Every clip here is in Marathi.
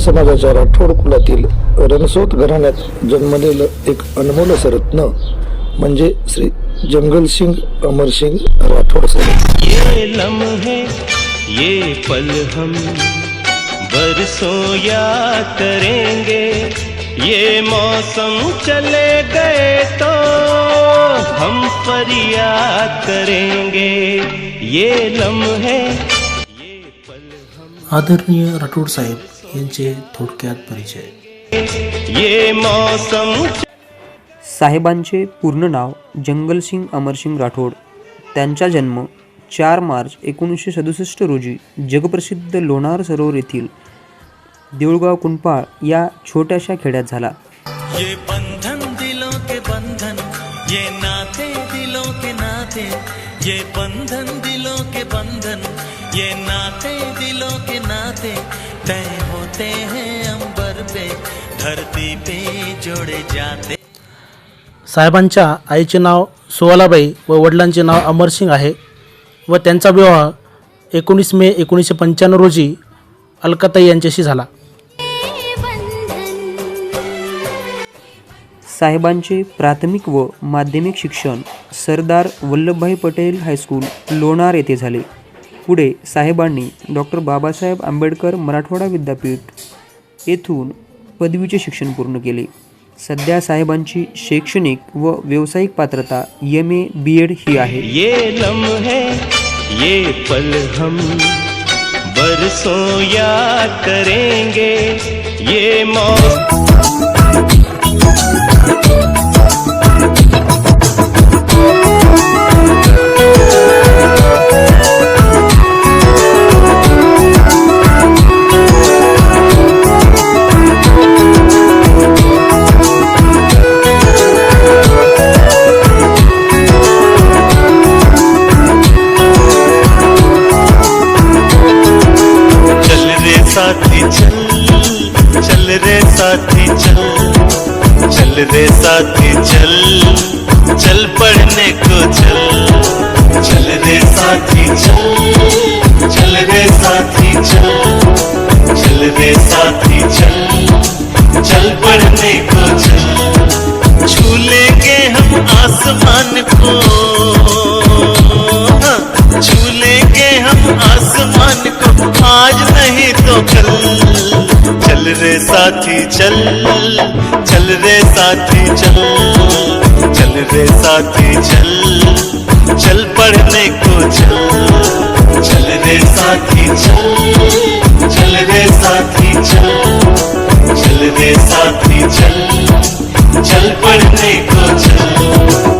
समाजाच्या राठोड कुलातील रणसोत घराण्यात जन्मलेलं एक अनमोल सरत्न म्हणजे श्री जंगलसिंग अमरसिंग राठोड सर. ये लम्हे ये पल हम बरसों याद करेंगे ये मौसम चले गए तो हम फरियाद करेंगे। ये लम्हे ये पल हम आदरणीय राठोड साहेब यांचे थोडक्यात परिचय. ये मौसम साहेबांचे पूर्ण नाव जंगलसिंग अमरसिंग राठोड. त्यांचा जन्म चार मार्च एकोणीसशे सदुसष्ट रोजी जगप्रसिद्ध लोणार सरोवर येथील देऊळगाव कुंपाळ या छोट्याशा खेड्यात झाला. ये बंधन दिलों के बंधन ये नाते दिलों के नाते ये बंधन दिलों के बंधन ये नाते दिलों के नाते तय होते हैं अंबर पे धरती पे जोड़े जाते। साहेबांच्या आईचे नाव सुवालाबाई व वडिलांचे नाव अमरसिंग आहे व त्यांचा विवाह एकोणीस मे एकोणीसशे पंच्याण्णव रोजी अलकाताई यांच्याशी झाला. साहेबांचे प्राथमिक व माध्यमिक शिक्षण सरदार वल्लभभाई पटेल हायस्कूल लोणार येथे झाले. पुढे साहेबांनी डॉक्टर बाबासाहेब आंबेडकर मराठवाडा विद्यापीठ येथून पदवीचे शिक्षण पूर्ण केले. सध्या साहेबांची शैक्षणिक व व्यावसायिक पात्रता एम ए बी एड ही आहे. ये लम्हे ये पल हम बरसों याद करेंगे ये मौसम चल रे साथी चल। चल रे साथी चल। चल पढ़ने को चल। चल रे साथी चल। चल रे साथी चल। चल रे साथी चल। चल पढ़ने को चल। छू लेंगे हम आसमान को। हाँ, छू लेंगे हम आसमान को। आज नहीं तो कल। चल रे साथी, चल। चल रे साथी, चल। चल रे साथी, चल। चल पढ़ने को, चल। चल रे साथी, चल। चल रे साथी, चल। चल रे साथी, चल। चल पढ़ने को, चल।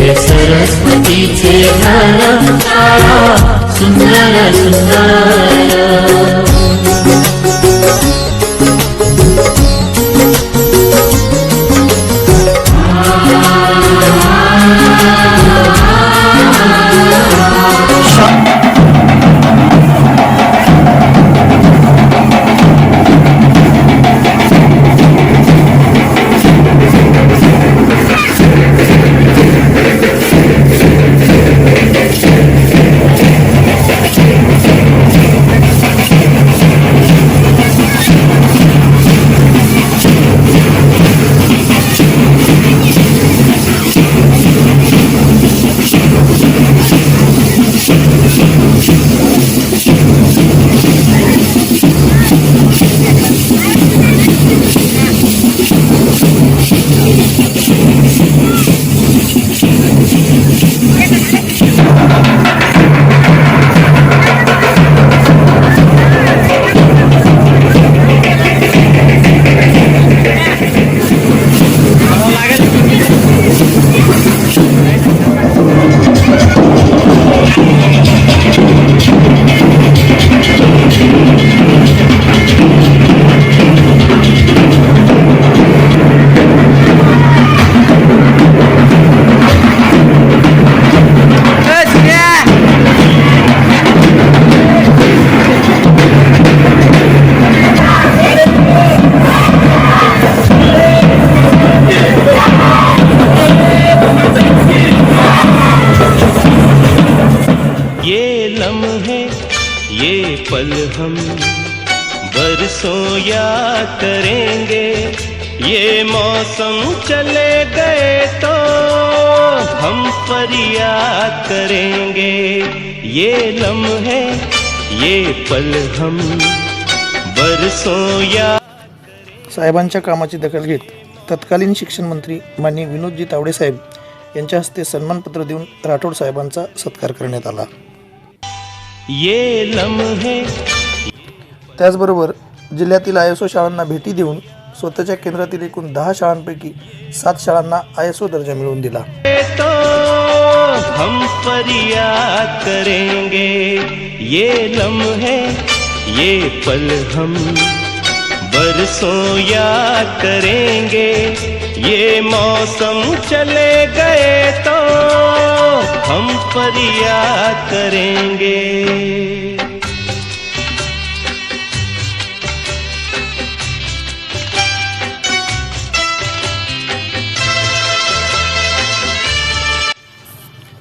हे सरस्वतीचे घर शाळा सुंदर सुंदर चले गए तो हम फरियाद करेंगे। ये लम्हे ये पल हम बरसों याद साहेबांच्या कामाची दखल घेत तत्कालीन शिक्षण मंत्री माननीय विनोदजी तावडे साहेब यांच्या हस्ते सन्मानपत्र देऊन राठोड साहेबांचा सत्कार करण्यात आला. ये लम्हे त्याचबरोबर जिल्ह्यातील आय एस ओ शाळांना भेटी देऊन स्वतःच्या केंद्रातील एकूण दहा शाळांपैकी सात शाळांना आय एस ओ दर्जा मिळवून दिला. हम फरियाद करेंगे ये लम्हे ये पल हम बरसों याद करेंगे ये मौसम चले गए तो हम फरियाद करेंगे।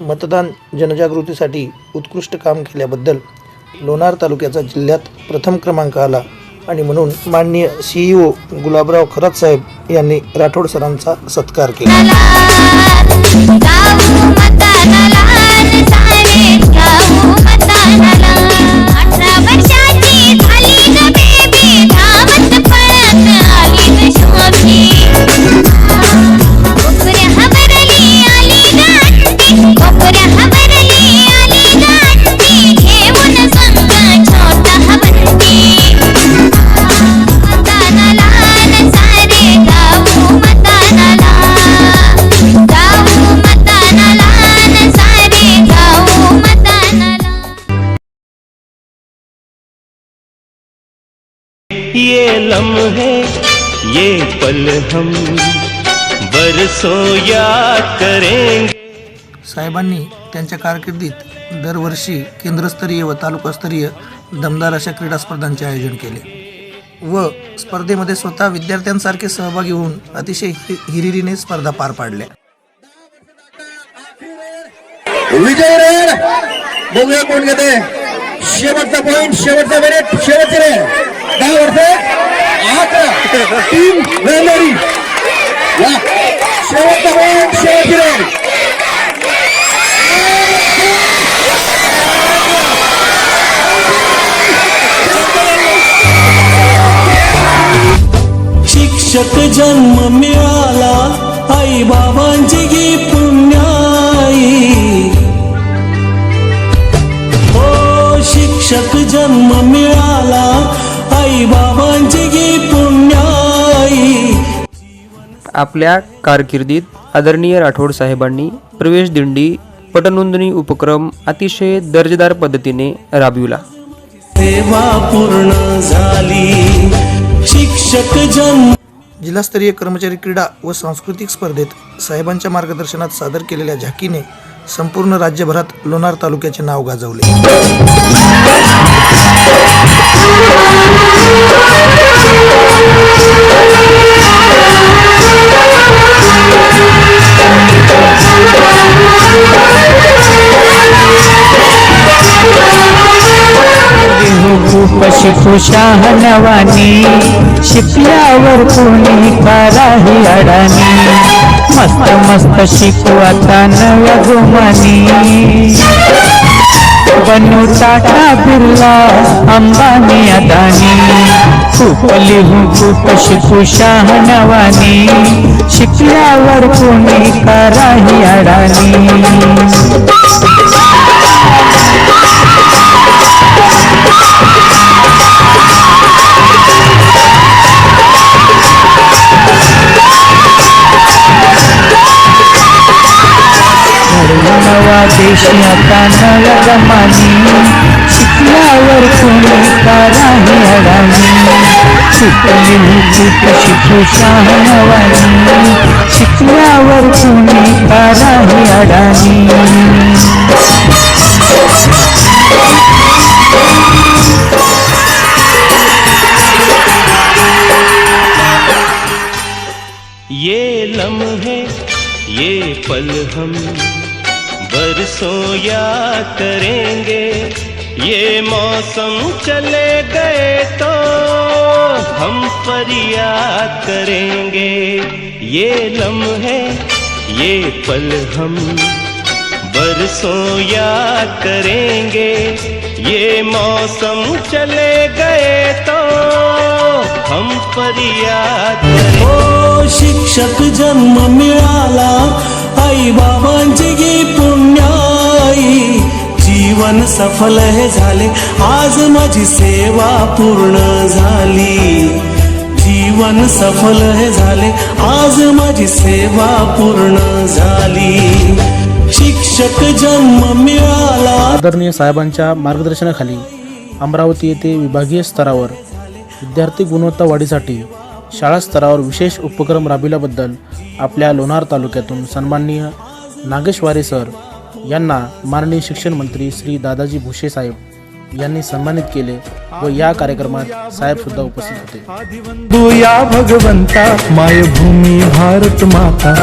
मतदान जनजागृतीसाठी उत्कृष्ट काम केल्याबद्दल लोणार तालुक्याचा जिल्ह्यात प्रथम क्रमांक आला. आणि म्हणून माननीय सीईओ गुलाबराव खरात साहेब यांनी राठोड सरांचा सत्कार केला. लम्हे ये पल हम बरसों याद करेंगे। साहेबांनी त्यांच्या कारकिर्दीत दरवर्षी केंद्रस्तरीय व तालुकास्तरीय दमदार अशा क्रीडा स्पर्धांचे आयोजन केले व स्पर्धेमध्ये स्वतः विद्यार्थ्यांसारखे सहभागी होऊन अतिशय हिरिरीने स्पर्धा पार पाडल्या. विजय रेड बघूया कोण घेते. शेवटचा पॉइंट शेवटचा मिनिट शेवटचे रे दहा वर्ष? आता टीम वेलरी शेवटचा शिक्षक जन्म आपल्या कारकिर्दीत आदरणीय राठोड साहेबांनी प्रवेश दिंडी पटनोंदणी उपक्रम अतिशय दर्जेदार पद्धतीने राबविला. सेवा पूर्ण झाली. शिक्षक जन्म जिल्हास्तरीय कर्मचारी क्रीडा व सांस्कृतिक स्पर्धेत साहेबांच्या मार्गदर्शनात सादर केलेल्या झाकीने संपूर्ण राज्यभरात लोणार तालुक्याचे नाव गाजवले. खूप शिकू शहाणवानी शिकल्यावर कोणी कराही अडानी मस्त मस्त शिकू आता नव्या गुमानी बनू टाटा बिर्ला अंबानी अदानी. खूप लिहू खूप शिकू शहाणवानी शिकल्यावर कोणी कराही अडानी नवा देश आता नव्या गमानी शिकल्यावर कोणी कराही अडाणी. शिकली खूप शिकू शहाणवानी शिकल्यावर कोणी कराही अडाणी. ये लम्हे ये पल हम बरसों याद करेंगे। ये मौसम चले गए तो हम फरियाद करेंगे। ये लम्हे, ये पल हम बरसों याद करेंगे। ये मौसम चले गए तो हम फरियाद। ओ शिक्षक जन्म मिळाला. आई बाबांची गी पुण्याई जीवन सफल हे झाले. आज माझी सेवा पूर्ण झाली. जीवन सफल हे झाले. आज माझी सेवा पूर्ण झाली. शिक्षक जन्म मिळाला. आदरणीय साहेबांच्या मार्गदर्शनाखाली अमरावती येथे विभागीय स्तरावर विद्यार्थी गुणवत्ता वाढीसाठी शाळा स्तरावर विशेष उपक्रम राबविल्याबद्दल आपल्या लोणार तालुक्यातून सन्माननीय नागेश वारे सर यांना माननीय शिक्षण मंत्री श्री दादाजी भुसे साहेब यांनी सन्मानित केले व या कार्यक्रमात साहेबसुद्धा उपस्थित होते. दुया भगवंता मायभूमी भारत माता.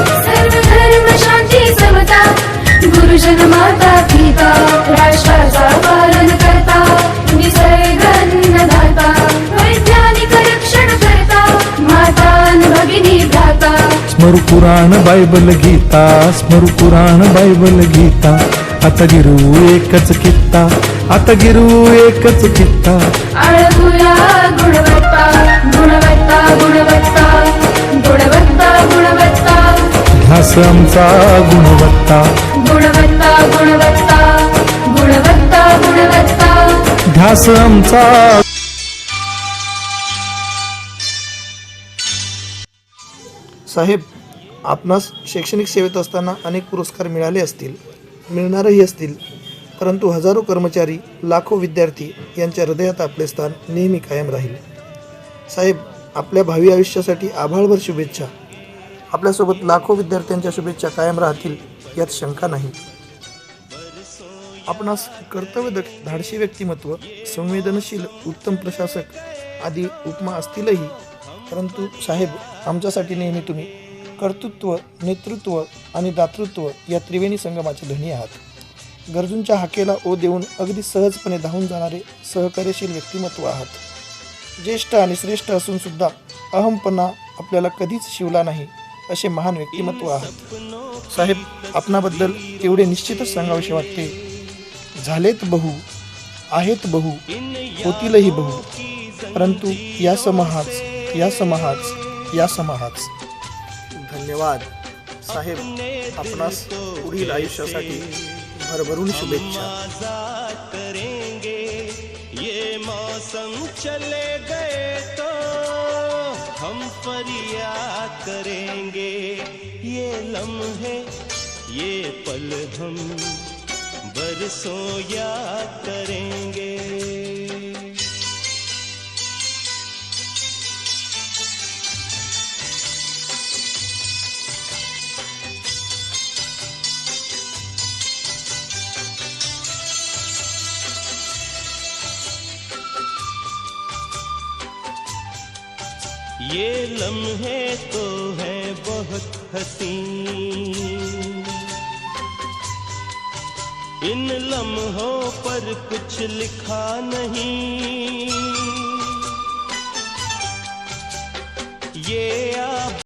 सर्व धर्म शांती समता गुरुजन माता पिता राष्ट्राचा पालन करता निसर्गन्नदाता वैज्ञानिक रक्षण करता माता न भगिनी भ्राता। स्मरु पुराण बायबल गीता स्मरु पुराण बायबल गीता आता गिरू एकच कित्ता आता गिरू एकच कित्ता। आळगुया गुणवत्ता गुणवत्ता गुणवत्ता गुणवत्ता गुणवत्ता। ध्यास आमचा गुणवत्ता ध्यास आमचा साहेब आपणास शैक्षणिक सेवेत असताना अनेक पुरस्कार मिळाले असतील मिळणारही असतील परंतु हजारो कर्मचारी लाखो विद्यार्थी यांच्या हृदयात आपले स्थान नेहमी कायम राहील. साहेब आपल्या भावी आयुष्यासाठी आभाळभर शुभेच्छा. आपल्यासोबत लाखो विद्यार्थ्यांच्या शुभेच्छा कायम राहतील यात शंका नाही. आपणास कर्तव्य धाडशी व्यक्तिमत्व संवेदनशील उत्तम प्रशासक आदी उपमा असतीलही. परंतु साहेब आमच्यासाठी नेहमी तुम्ही कर्तृत्व नेतृत्व आणि दातृत्व या त्रिवेणी संगमाचे धनी आहात. गरजूंच्या हाकेला ओ देऊन अगदी सहजपणे धावून जाणारे सहकार्यशील व्यक्तिमत्व आहात. ज्येष्ठ आणि श्रेष्ठ असूनसुद्धा अहमपणा आपल्याला कधीच शिवला नाही असे महान व्यक्तिमत्व आहात. साहेब आपणाबद्दल एवढे निश्चितच सांगावेसे वाटते. झालेत बहु आहेत बहु होतीलही बहु. परंतु या समाहाच या समाहाच या समाहाच. धन्यवाद. साहेब आपणास पुढील आयुष्यासाठी भरभरून शुभेच्छा. आजाद करेंगे ये मौसम चले गए तो हम फरियाद करेंगे। ये लम्हे ये पल हम बरसों याद करेंगे। ये लम्हे तो हैं बहुत हसीन। इन लम्हों पर कुछ लिखा नहीं। ये